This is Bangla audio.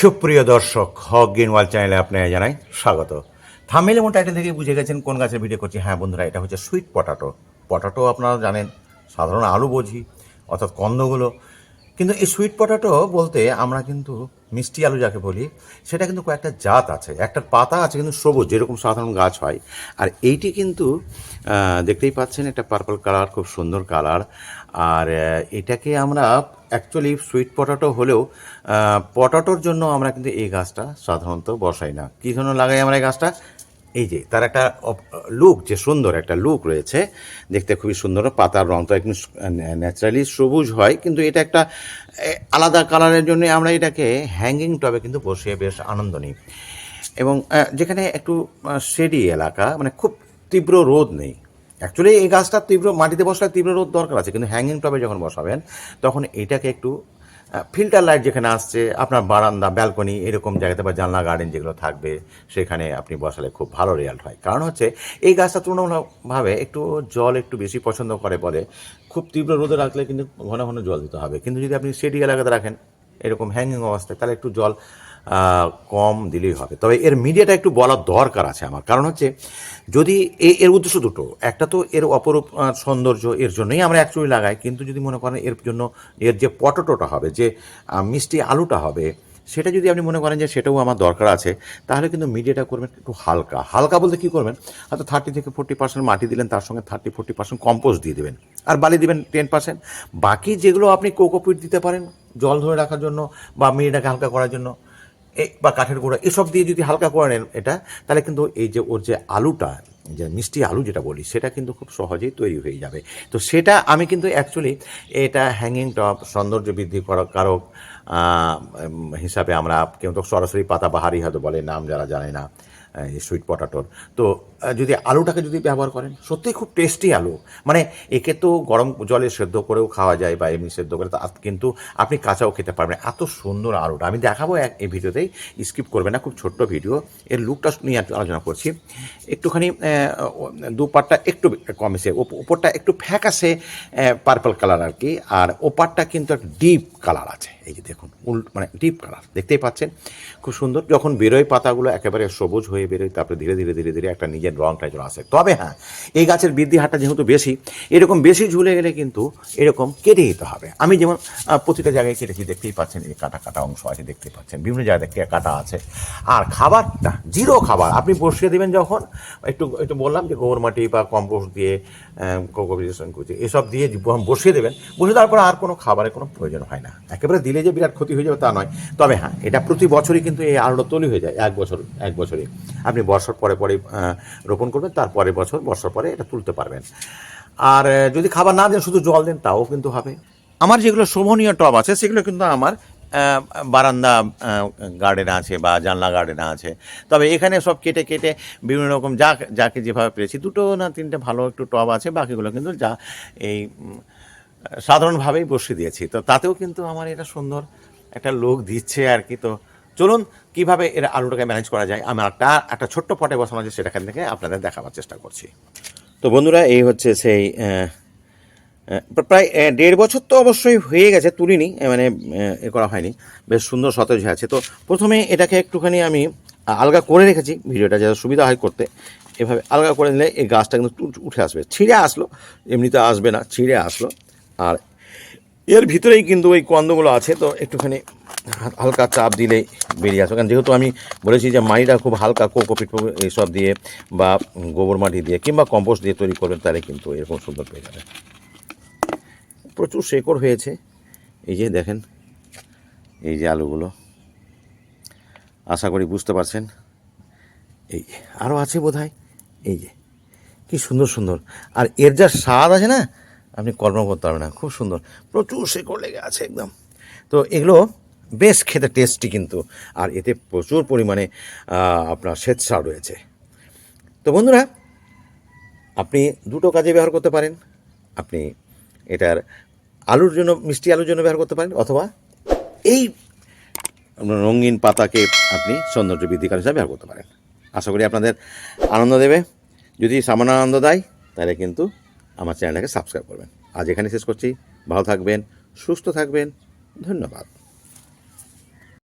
সুপ্রিয় দর্শক, হক গেনওয়াল চ্যানেলে আপনাকে জানাই স্বাগত। থামেল এবং টাইটেল থেকে বুঝে গেছেন কোন গাছের ভিডিও করছি। হ্যাঁ বন্ধুরা, এটা হচ্ছে সুইট পটাটো পটাটো আপনারা জানেন, সাধারণ আলু বুঝি, অর্থাৎ কন্দগুলো। কিন্তু এই সুইট পটাটো বলতে আমরা কিন্তু মিষ্টি আলু যাকে বলি, সেটা কিন্তু কয়েকটা জাত আছে। একটা পাতা আছে কিন্তু সবুজ, যেরকম সাধারণ গাছ হয়। আর এইটি কিন্তু দেখতেই পাচ্ছেন একটা পার্পল কালার খুব সুন্দর কালার আর এটাকে আমরা অ্যাকচুয়ালি সুইট পটাটো হলেও পটাটোর জন্য আমরা কিন্তু এই গাছটা সাধারণত বসাই না। কী জন্য লাগাই আমরা এই গাছটা? এই যে, তার একটা লুক, যে সুন্দর একটা লুক রয়েছে। দেখতে খুবই সুন্দর, পাতার রং তো একদম ন্যাচারালি সবুজ হয়, কিন্তু এটা একটা আলাদা কালারের জন্য আমরা এটাকে হ্যাঙ্গিং টবে কিন্তু বসিয়ে বেশ আনন্দ নিই। এবং যেখানে একটু শেডি এলাকা মানে খুব তীব্র রোদ নেই। অ্যাকচুয়ালি এই গাছটা তীব্র, মাটিতে বসলে তীব্র রোদ দরকার আছে, কিন্তু হ্যাঙ্গিং টবে যখন বসাবেন, তখন এটাকে একটু ফিল্টার লাইট যেখানে আসছে, আপনার বারান্দা ব্যালকনি এরকম জায়গাতে বা জানলা গার্ডেন যেগুলো থাকবে, সেখানে আপনি বসালে খুব ভালো রেজাল্ট হয়। কারণ হচ্ছে, এই গাছটা তুলনামূলকভাবে একটু জল একটু বেশি পছন্দ করে বলে, খুব তীব্র রোদে রাখলে কিন্তু ঘন ঘন জল দিতে হবে। কিন্তু যদি আপনি সেডি এলাকাতে রাখেন, এরকম হ্যাঙ্গিং অবস্থায়, তাহলে একটু জল কম দিলেই হবে। তবে এর মিডিয়াটা একটু বলার দরকার আছে আমার। কারণ হচ্ছে, যদি এর উদ্দেশ্য দুটো, একটা তো এর অপরূপ সৌন্দর্য, এর জন্যই আমরা অ্যাকচুয়ালি লাগাই, কিন্তু যদি মনে করেন এর জন্য এর যে পটোটোটা হবে, যে মিষ্টি আলুটা হবে, সেটা যদি আপনি মনে করেন যে সেটাও আমার দরকার আছে, তাহলে কিন্তু মিডিয়াটা করবেন একটু হালকা। হালকা বলতে কী করবেন? হয়তো থার্টি থেকে ফোর্টি পার্সেন্ট মাটি দিলেন, তার সঙ্গে থার্টি ফোর্টি পার্সেন্ট কম্পোস্ট দিয়ে দেবেন। আর বালি দিবেন টেন পার্সেন্ট বাকি যেগুলো আপনি কোকোপিট দিতে পারেন, জল ধরে রাখার জন্য বা মিডিয়াটাকে হালকা করার জন্য বা কাঠের গুঁড়া, এসব দিয়ে যদি হালকা করে নেন এটা, তাহলে কিন্তু এই যে ওর যে আলুটা, যে মিষ্টি আলু যেটা বলি, সেটা কিন্তু খুব সহজেই তৈরি হয়ে যাবে। তো সেটা আমি কিন্তু অ্যাকচুয়ালি এটা হ্যাঙ্গিং টপ সৌন্দর্য বৃদ্ধি করা কারক হিসাবে আমরা কেউ তো সরাসরি পাতাবাহারি হয়তো বলে নাম যারা জানে না সুইট পটাটোর তো যদি আলুটাকে যদি ব্যবহার করেন, সত্যিই খুব টেস্টি আলু। মানে একে তো গরম জলে সেদ্ধ করেও খাওয়া যায় বা এমনি সেদ্ধ করে কিন্তু আপনি কাঁচাও খেতে পারবেন এত সুন্দর আলুটা। আমি দেখাবো এক, এই ভিডিওতেই স্কিপ করবে না, খুব ছোট্ট ভিডিও এর লুকটা নিয়ে আলোচনা করছি। একটুখানি দুপাটটা একটু কমেছে, ওপ- ওপরটা একটু ফ্যাকাসে পার্পল কালার আর কি, আর ওপারটা কিন্তু একটা ডিপ কালার আছে। এই যে দেখুন উল্ট মানে ডিপ কালার দেখতেই পাচ্ছেন? খুব সুন্দর। যখন বেরোয় পাতাগুলো একেবারে সবুজ হয়ে বেরোয়, তারপরে ধীরে ধীরে ধীরে ধীরে একটা নিজের রংটা চলে আসে। তবে হ্যাঁ এই গাছের বৃদ্ধি হারটা যেহেতু বেশি, এরকম বেশি ঝুলে গেলে কিন্তু এরকম কেটে দিতে হবে। আমি যেমন প্রতিটা জায়গায় কেটেছি, দেখতেই পাচ্ছেন, এই কাটা কাটা অংশ আছে, দেখতেই পাচ্ছেন। বিভিন্ন জায়গায় দেখতে কাটা আছে। আর খাবারটা জিরো খাবার। আপনি বসিয়ে দেবেন যখন, একটু একটু বললাম যে গোবর মাটি বা কম্পোস্ট দিয়ে কোকোপিটেশন করছে এসব দিয়ে বসিয়ে দেবেন। বসে তারপর আর কোনো খাবারের কোনো প্রয়োজন হয় না। একেবারে দিলে যে বিরাট ক্ষতি হয়ে যাবে তা নয়। তবে হ্যাঁ এটা প্রতি বছরই কিন্তু এই আলুটা তৈরি হয়ে যায়, এক বছর, এক বছরে আপনি বর্ষার পরে পরে রোপণ করবেন তারপরে বছর, বর্ষার পরে এটা তুলতে পারবেন। আর যদি খাবার না দেন, শুধু জল দেন, তাও কিন্তু হবে। আমার যেগুলো শোভনীয় টব আছে, সেগুলো কিন্তু আমার বারান্দা গার্ডেন আছে বা জানলা গার্ডেন আছে। তবে এখানে সব কেটে কেটে বিভিন্ন রকম যা, যাকে যেভাবে পেরেছি, দুটো না তিনটে ভালো একটু টব আছে, বাকিগুলো কিন্তু যা এই সাধারণভাবেই বসিয়ে দিয়েছি। তো তাতেও কিন্তু আমার এটা সুন্দর একটা লোক দিচ্ছে আর কি। তো চলুন, কীভাবে এর আলুটাকে ম্যানেজ করা যায়? আমি একটা একটা ছোট্ট পটে বসানো আছে সেটাখান থেকে আপনাদের দেখাবার চেষ্টা করছি। তো বন্ধুরা, এই হচ্ছে সেই প্রায় দেড় বছর তো অবশ্যই হয়ে গেছে, তুলিনি মানে এ করা হয়নি। বেশ সুন্দর সতেজ আছে। তো প্রথমে এটাকে একটুখানি আমি আলগা করে রেখেছি, ভিডিওটা যাতে সুবিধা হয় করতে। এভাবে আলগা করে নিলে এই গাছটা কিন্তু উঠে আসবে। ছিঁড়ে আসলো, এমনিতে আসবে না, ছিঁড়ে আসলো। আর এর ভিতরেই কিন্তু ওই কন্দগুলো আছে, তো একটুখানি হালকা চাপ দিলেই বেরিয়ে আসবে। কারণ যেহেতু আমি বলেছি যে মাটিটা খুব হালকা কোকোপিট এইসব দিয়ে বা গোবর মাটি দিয়ে কিংবা কম্পোস্ট দিয়ে তৈরি করবেন, তাহলে কিন্তু এরকম সুন্দর পেয়ে যাবে প্রচুর শেকড় হয়েছে। এই যে দেখেন, এই যে আলুগুলো। আশা করি বুঝতে পারছেন। এই আরও আছে বোধ এই যে, কি সুন্দর সুন্দর। আর এর যা স্বাদ আছে না আপনি কল্পনা করতে পারবেন না, খুব সুন্দর। প্রচুর শেকড় লেগে আছে একদম। তো এগুলো বেশ খেতে টেস্টি কিন্তু, আর এতে প্রচুর পরিমাণে আপনার স্বেচ্ছা রয়েছে। তো বন্ধুরা, আপনি দুটো কাজে ব্যবহার করতে পারেন। আপনি এটার আলুর জন্য, মিষ্টি আলুর জন্য ব্যবহার করতে পারেন, অথবা এই রঙিন পাতাকে আপনি সৌন্দর্য বৃদ্ধিকার হিসাবে ব্যবহার করতে পারেন। আশা করি আপনাদের আনন্দ দেবে। যদি সামান্য আনন্দ দেয়, তাহলে কিন্তু আমার চ্যানেলটাকে সাবস্ক্রাইব করবেন। আজ এখানে শেষ করছি। ভালো থাকবেন সুস্থ থাকবেন। ধন্যবাদ।